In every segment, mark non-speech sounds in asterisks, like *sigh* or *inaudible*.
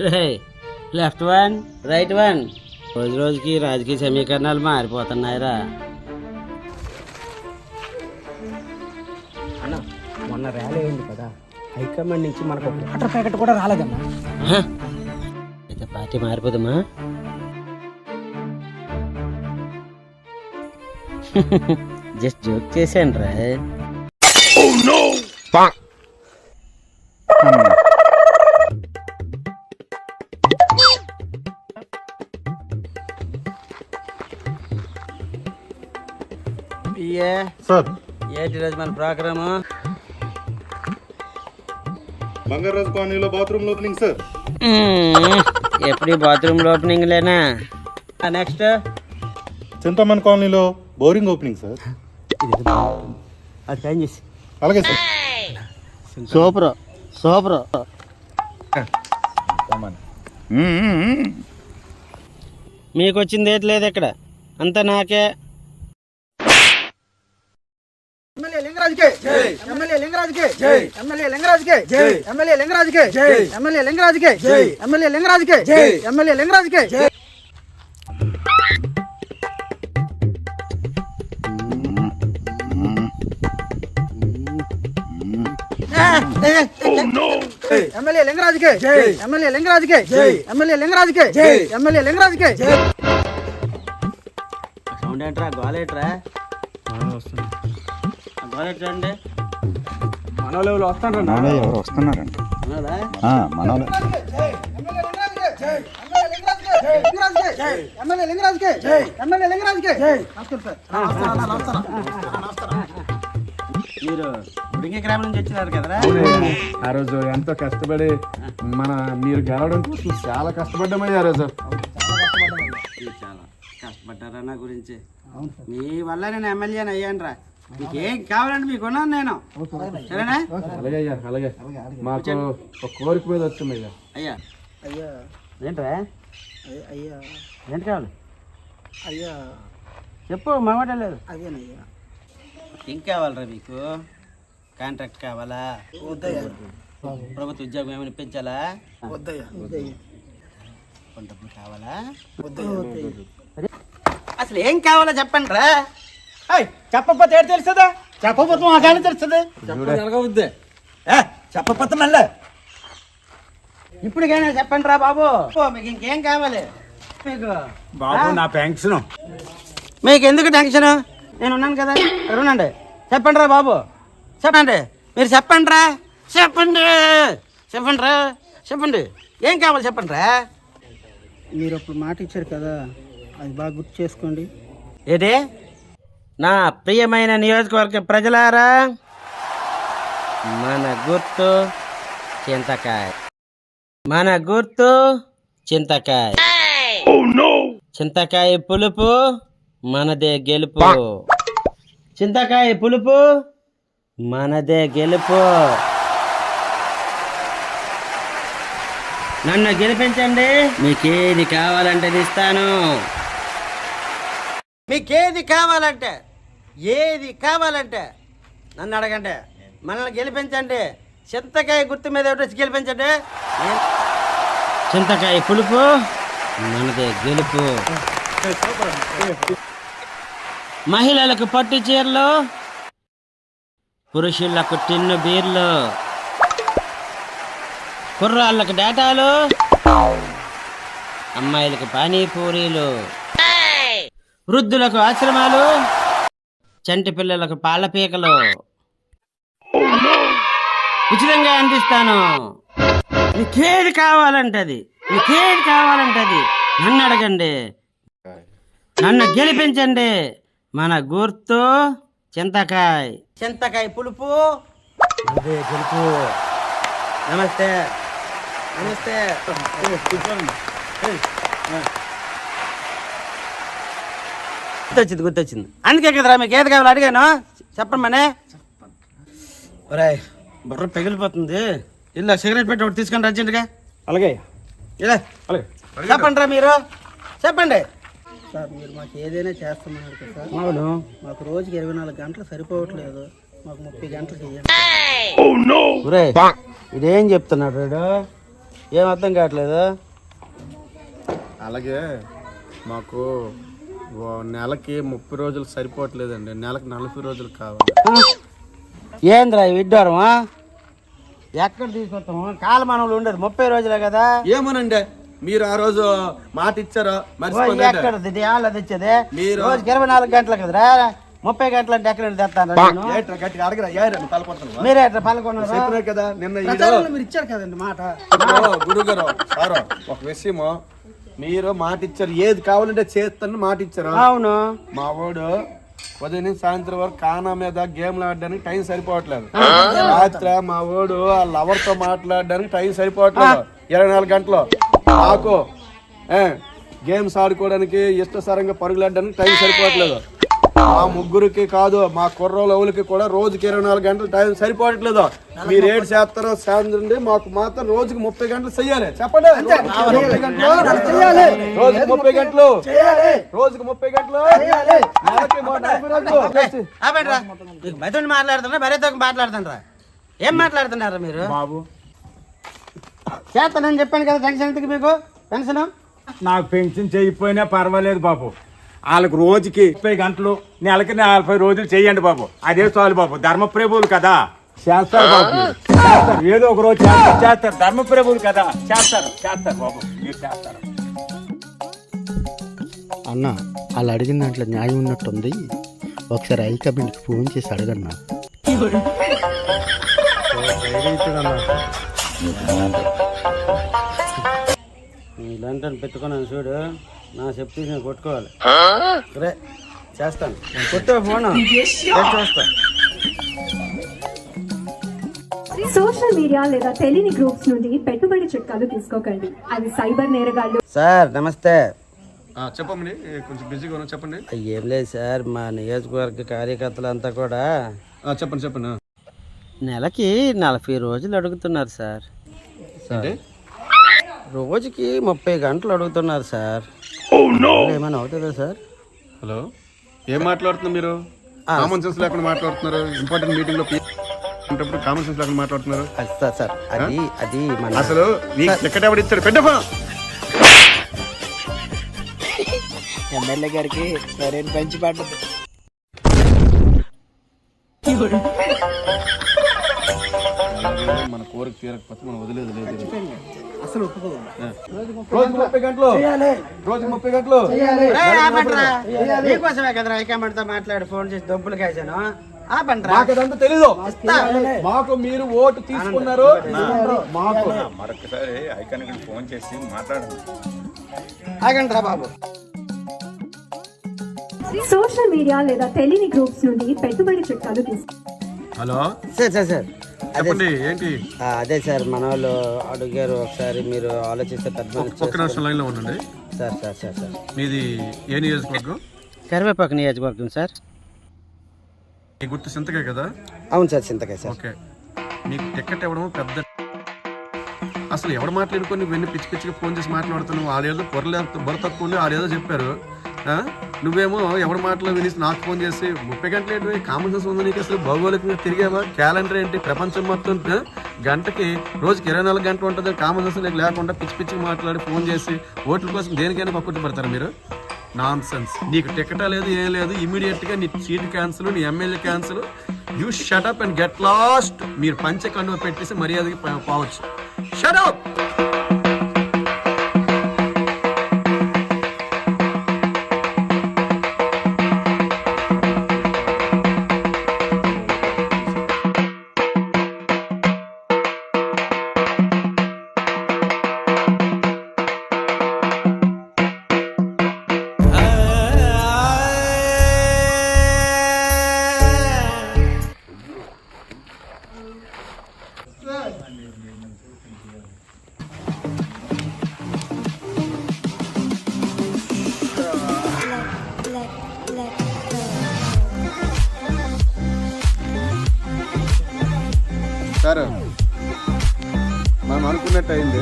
Left one right one. రోజు రోజుకి రాజకీయ సమీకరణాలు మారిపోతున్నాయిరా. అన్న మొన్న ర్యాలీ అయింది కదా. హైకమాండ్ నుంచి మనకు ఒక వాటర్ ప్యాకెట్ కూడా రాలేదన్నా. హ? అయితే పార్టీ మారిపోదమ్మా. *laughs* జస్ట్ జోక్ చేశాను రా. ఏ సార్. ఏంటి రోజు మన ప్రోగ్రాము. బంగారాజు కాలనీలో బాత్రూమ్ ఓపెనింగ్ సార్. ఎప్పుడు బాత్రూమ్ ఓపెనింగ్ లేనా? నెక్స్ట్. చింతమన్ కాలనీలో బోరింగ్ ఓపెనింగ్ సార్. అది టైం చేసి. అలాగే సార్. Super super. మీకు వచ్చింది ఏంటి లేదు ఇక్కడ. అంతా నాకే. సౌండ్ ఏంట్రా గోలేట్రా వస్తుంది మనోళ్ళు మనోళ్ళు ఎవరు వస్తున్నారండి అవునా? ఆ, మనోళ్ళు ఎమ్మెల్యే లింగరాజుకే ఎమ్మెల్యే లింగరాజుకే మీరు బుడింగి గ్రామం నుంచి వచ్చినారు కదరా? ఆ రోజు ఎంతో కష్టపడి మన మీరు గెలవడం కోసం చాలా కష్టపడ్డామయ్యా ఆ రోజు. చాలా కష్టపడ్డారా నా గురించి? మీ వల్ల నేను ఎమ్మెల్యేని అయ్యాను రా మీకు ఏం కావాలంటే మీకు ఉన్నాను నేను. సరేనా? అలాగే అయ్యా అలాగే. మాకు ఒక కోరిక మీద వచ్చామయ్యా. అయ్యా. అయ్యా. ఏంట్రా? అయ్యా ఏంటి కావాలి? అయ్యా. చెప్పు మాట లేదు. అదేనయ్యా ఏం కావాలరా మీకు? కాంట్రాక్ట్ కావాలా? ప్రభుత్వ ఉద్యోగం ఏమైనా కొంత డబ్బులు కావాలా? అసలు ఏం కావాలో చెప్పండి రా చెప్పకపోతే ఏడు తెలుస్తుందా? చెప్పకపోతే మాకేమి తెలుస్తుంది? జరగవద్దే చెప్పకపోతే మళ్ళీ. ఇప్పటికైనా చెప్పండి రా బాబు. ఓ, మీకు ఇంకేం కావాలి? మీకు బాబు నా పెన్షన్. మీకు ఎందుకు టెన్షన్ నేను ఉన్నాను కదా ఉండండి చెప్పండి రా బాబు. చెప్పండి. మీరు చెప్పండి రా. చెప్పండి. చెప్పండి రా. చెప్పండి. ఏం కావాలి చెప్పండి రా. మీరు అప్పుడు మాట ఇచ్చారు కదా అది బాగా గుర్తు చేసుకోండి. ఏంటి నా ప్రియమైన నియోజకవర్గ ప్రజలారా మన గుర్తు చింతకాయ. మన గుర్తు చింతకాయ. చింతకాయ పులుపు మనదే గెలుపు. చింతకాయ పులుపు మనదే గెలుపు. నన్ను గెలిపించండి మీకేది కావాలంటే అది ఇస్తాను. మీకేది కావాలంటే ఏది కావాలంటే నన్ను అడగండి. మనల్ని గెలిపించండి. చింతకాయ గుర్తు మీద వచ్చి గెలిపించండి. చింతకాయ పులుపు మనదే గెలుపు. మహిళలకు పట్టు చీరలు పురుషులకు టిన్ను బీర్లు కుర్రాళ్ళకు డేటాలు అమ్మాయిలకు పానీపూరీలు. వృద్ధులకు ఆశ్రమాలు చంటి పిల్లలకు పాల పీకలు. ఉచితంగా అందిస్తాను. నీకేది కావాలంటే అది నీకేది కావాలంటే అది నన్ను అడగండి. నన్ను గెలిపించండి. మన గుర్తు చింతకాయ. చింతకాయ పులుపు. అదే గెలుపు నమస్తే. నమస్తే. గుర్తొచ్చింది గుర్తొచ్చింది. అందుకే కదరా మీకు ఏది కావాలి అడిగాను. చెప్పండి మనే. ఒరే బుర్ర పగిలిపోతుంది. ఇల్లు సిగరెట్ పెట్టి ఒకటి తీసుకొని అర్జెంటుగా. అలాగే. ఇలా. అలాగే. చెప్పండి రా మీరు. చెప్పండి. సార్ మీరు మాకు ఏదైనా చేస్తామన్నారు కదా సార్. అవును. మాకు రోజుకి ఇరవై నాలుగు గంటలు సరిపోవట్లేదు. మాకు ముప్పై గంటలు చేయండి. ఒరే ఇదేం చెప్తున్నాడు వీడు ఏం అర్థం కావట్లేదు? అలాగే మాకు నెలకి ముప్పై రోజులు సరిపోవట్లేదండి. నెలకు నలభై రోజులు కావాలి. ఏంద్రా విడ్డూరమా ఎక్కడ తీసుకొస్తాము కాలమానంలో ఉండేది ముప్పై రోజులే కదా. ఏమోనండి మీరు ఆ రోజు మాట ఇచ్చారో ఎక్కడ తెచ్చేది? మీరు- రోజుకి ఇరవై నాలుగు గంటలు కదరా? ముప్పై గంటలు అంటే ఎక్కడ తెస్తాను? మీరే పాల్గొన్నారు చెప్పినా కదా నిన్న మీరు ఇచ్చారు కదండి మాట. గురుగారు సారు ఒక విషయము. మీరు మాట ఇచ్చారు ఏది కావాలంటే చేస్తాను మాట ఇచ్చారు అవును. మా వాడు ఉదయం నుంచి సాయంత్రం వరకు కానా మీద గేమ్లు ఆడడానికి టైం సరిపోవట్లేదు. రాత్రి మా వాడు ఆ లవర్తో మాట్లాడడానికి టైం సరిపోవట్లేదు. ఇరవై నాలుగు గంటలు. నాకు గేమ్స్ ఆడుకోవడానికి ఇష్టసరంగా పరుగులాడడానికి టైం సరిపోవట్లేదు. మా ముగ్గురికి కాదు మా కుర్రోళ్ళకి కూడా రోజుకి ఇరవై నాలుగు గంటలు టైం సరిపోవట్లేదు. మీరు ఏడు చేస్తారో సాయంత్రం మాకు మాత్రం రోజుకి ముప్పై గంటలు చెయ్యాలి. చెప్పండి. ముప్పై గంటలు రోజుకి ముప్పై గంటలు. రోజుకి ముప్పై గంటలు. బయట మాట్లాడుతున్నా బయట మాట్లాడుతుండ్రా ఏం మాట్లాడుతున్నారా మీరు? బాబు. చేస్తానని చెప్పాను కదా టెన్షన్ ఎందుకు మీకు? పెన్షన్? నాకు పెన్షన్ చేయకపోయినా పర్వాలేదు బాబు. వాళ్ళకి రోజుకి ముప్పై గంటలు నెలకి నలభై రోజులు చేయండి బాబు. అదే చాలు బాబు. ధర్మప్రభువులు కదా. చేస్తారు బాబు. చేస్తారు. ఏదో ఒక రోజు చేస్తారు. చేస్తారు. ధర్మప్రభువులు కదా. చేస్తారు. చేస్తారు బాబు. మీరు చేస్తారు. అన్న వాళ్ళు అడిగిన దాంట్లో న్యాయం ఉన్నట్టుంది. ఒకసారి హైకమాండ్కి ఫోన్ చేసి అడగన్నా. ఇలాంటి పెట్టుకున్నాను చూడు. నా చెప్తే నేను కొట్టుకోవాలి. సరే చేస్తాను. నేను కొట్టే ఫోన్. చూస్తా. సోషల్ మీడియా లేదా తెలియని గ్రూప్స్ నుండి పెట్టుబడి చిట్కాలు తీసుకోకండి. అవి సైబర్ నేరగాళ్ళు సార్ నమస్తే. చెప్పండి. కొంచెం బిజీగా ఉన్నా చెప్పండి. ఏం లేదు సార్ మా నియోజకవర్గ కార్యకర్తలంతా కూడా చెప్పండి చెప్పండి. నెలకి నలభై రోజులు అడుగుతున్నారు సార్. అంటే రోజుకి ముప్పై గంటలు అడుగుతున్నారు సార్. ఏమైనా అవుతుందా సార్? హలో. ఏం మాట్లాడుతున్నారు మీరు? కామన్ సెన్స్ లేకుండా మాట్లాడుతున్నారు. ఇంపార్టెంట్ మీటింగ్లో ఉన్నప్పుడు కామన్ సెన్స్ లేకుండా మాట్లాడుతున్నారు. అది సార్ సార్ అది అది మన అసలు నీకు టికెట్ ఎవరు ఇచ్చాడు? ఫోన్. ఎమ్మెల్యే గారికి సరైన పెంచి పడ్డది మన కోరిక తీరకపోతే మనం వదిలేదు లేదు అసలు రోజు ముప్పై గంటలు. రోజు ముప్పై గంటలు. నీకోసమే కదరా హైకమాండ్తో మాట్లాడి ఫోన్ చేసి డబ్బులు కాసాను మాకు అదంతా తెలీదు. మాకు మీరు ఓటు తీసుకున్నారు. మాకు. మరొకసారి ఐకానిక్ ఫోన్ చేసి మాట్లాడండి ఆగండ్రా బాబు. సోషల్ మీడియా లేదా తెలియని గ్రూప్స్ నుండి పెట్టుబడి చిట్కాలు తీసుకో హలో? Sir sir sir. చెప్పండి ఏంటి? అదే సార్ మన వాళ్ళు అడిగారు ఒకసారి మీరు ఆలోచిస్తే పెద్ద ఒక్క నిమిషం లైన్లో ఉండండి. Sir sir sir sir. మీది ఏ నియోజకవర్గం? కరివేపాకు నియోజకవర్గం సార్. మీ గుర్తు సింతకే కదా? అవును సార్ చింతకాయ సార్. ఓకే. నీకు టికెట్ ఇవ్వడం పెద్ద అసలు ఎవడు మాట్లాడుకొని నువ్వు పిచ్చి పిచ్చిగా ఫోన్ చేసి మాట్లాడుతున్నావు? ఆడేదో పొరలే బుర్ర తక్కువ ఉంది ఆడేదో చెప్పారు? నువ్వేమో ఎవరి మాటలో వినేసి నాకు ఫోన్ చేసి ముప్పై గంటలు ఏంటి కామన్ సెన్స్ ఉంది నీకు అసలు భౌగోళికంగా తిరిగావా? క్యాలెండర్ ఏంటి? ప్రపంచం మొత్తం గంటకి రోజుకి ఇరవై నాలుగు గంటలు ఉంటుంది. కామన్ సెన్స్ నీకు లేకుండా పిచ్చి పిచ్చి మాట్లాడి ఫోన్ చేసి ఓట్ల కోసం దేనికైనా పక్కటి పడతారు మీరు? నాన్ సెన్స్ నీకు టికెట్ లేదు ఏం లేదు. ఇమీడియట్గా నీ సీట్ క్యాన్సిల్ నీ MLA cancel you shut up and get lost మీరు పంచ కండువ పెట్టేసి మర్యాదకి పోవచ్చు. Shut up sir? మనం అనుకున్నట్టు అయింది.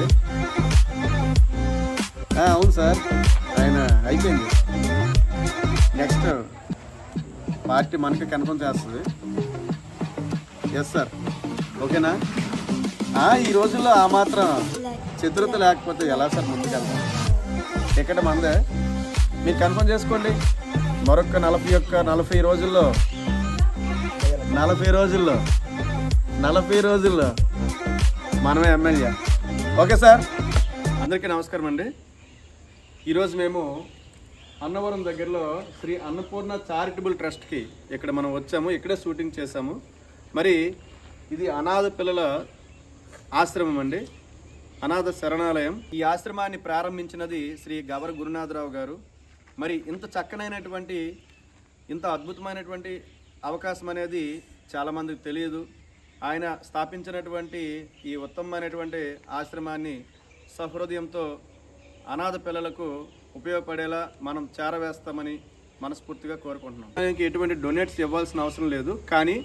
అవును సార్. ఆయన అయిపోయింది. నెక్స్ట్ పార్టీ మనకి కన్ఫర్మ్ చేస్తుంది. ఎస్ సార్ ఓకేనా ఈ రోజుల్లో ఆ మాత్రం చతురత లేకపోతే ఎలా సార్ ముందుకెళ్తాం? టికెట్ మందే. మీరు కన్ఫర్మ్ చేసుకోండి. మరొక నలభై ఒక్క నలభై రోజుల్లో నలభై రోజుల్లో నలభై రోజుల్లో. మనమే ఎమ్మెల్యే. Okay sir. అందరికీ నమస్కారం అండి. ఈరోజు మేము అన్నవరం దగ్గరలో శ్రీ అన్నపూర్ణ చారిటబుల్ ట్రస్ట్కి ఇక్కడ మనం వచ్చాము. ఇక్కడే షూటింగ్ చేశాము. మరి ఇది అనాథ పిల్లల ఆశ్రమం అండి. అనాథ శరణాలయం. ఈ ఆశ్రమాన్ని ప్రారంభించినది శ్రీ గవర గురునాథరావు గారు. మరి ఇంత చక్కనైనటువంటి ఇంత అద్భుతమైనటువంటి అవకాశం అనేది చాలామందికి తెలియదు. ఆయన స్థాపించినటువంటి ఈ ఉత్తమమైనటువంటి ఆశ్రమాన్ని సహృదయంతో అనాథ పిల్లలకు ఉపయోగపడేలా మనం చేరవేస్తామని మనస్ఫూర్తిగా కోరుకుంటున్నాం. ఆయనకి ఎటువంటి డొనేట్స్ ఇవ్వాల్సిన అవసరం లేదు. కానీ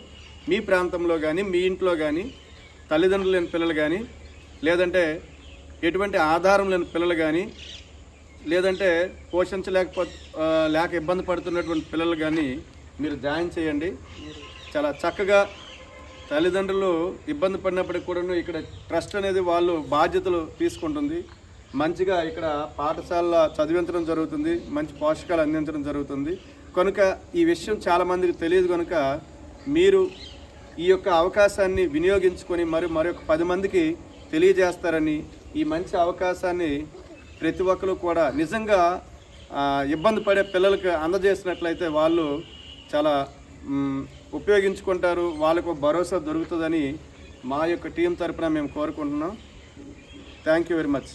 మీ ప్రాంతంలో కానీ మీ ఇంట్లో కానీ తల్లిదండ్రులు లేని పిల్లలు కానీ లేదంటే ఎటువంటి ఆధారం లేని పిల్లలు కానీ లేదంటే పోషించలేకపో లేక ఇబ్బంది పడుతున్నటువంటి పిల్లలు కానీ మీరు జాయిన్ చేయండి. చాలా చక్కగా తల్లిదండ్రులు ఇబ్బంది పడినప్పటికి కూడాను ఇక్కడ ట్రస్ట్ అనేది వాళ్ళు బాధ్యతలు తీసుకుంటుంది. మంచిగా ఇక్కడ పాఠశాల చదివించడం జరుగుతుంది. మంచి పోషకాలు అందించడం జరుగుతుంది. కనుక ఈ విషయం చాలామందికి తెలియదు కనుక మీరు ఈ యొక్క అవకాశాన్ని వినియోగించుకొని మరి మరొక పది మందికి తెలియజేస్తారని ఈ మంచి అవకాశాన్ని ప్రతి ఒక్కరు కూడా నిజంగా ఇబ్బంది పడే పిల్లలకు అందజేసినట్లయితే వాళ్ళు చాలా ఉపయోగించుకుంటారు వాళ్ళకు భరోసా దొరుకుతుందని మా యొక్క టీం తరఫున మేము కోరుకుంటున్నాం. Thank you very much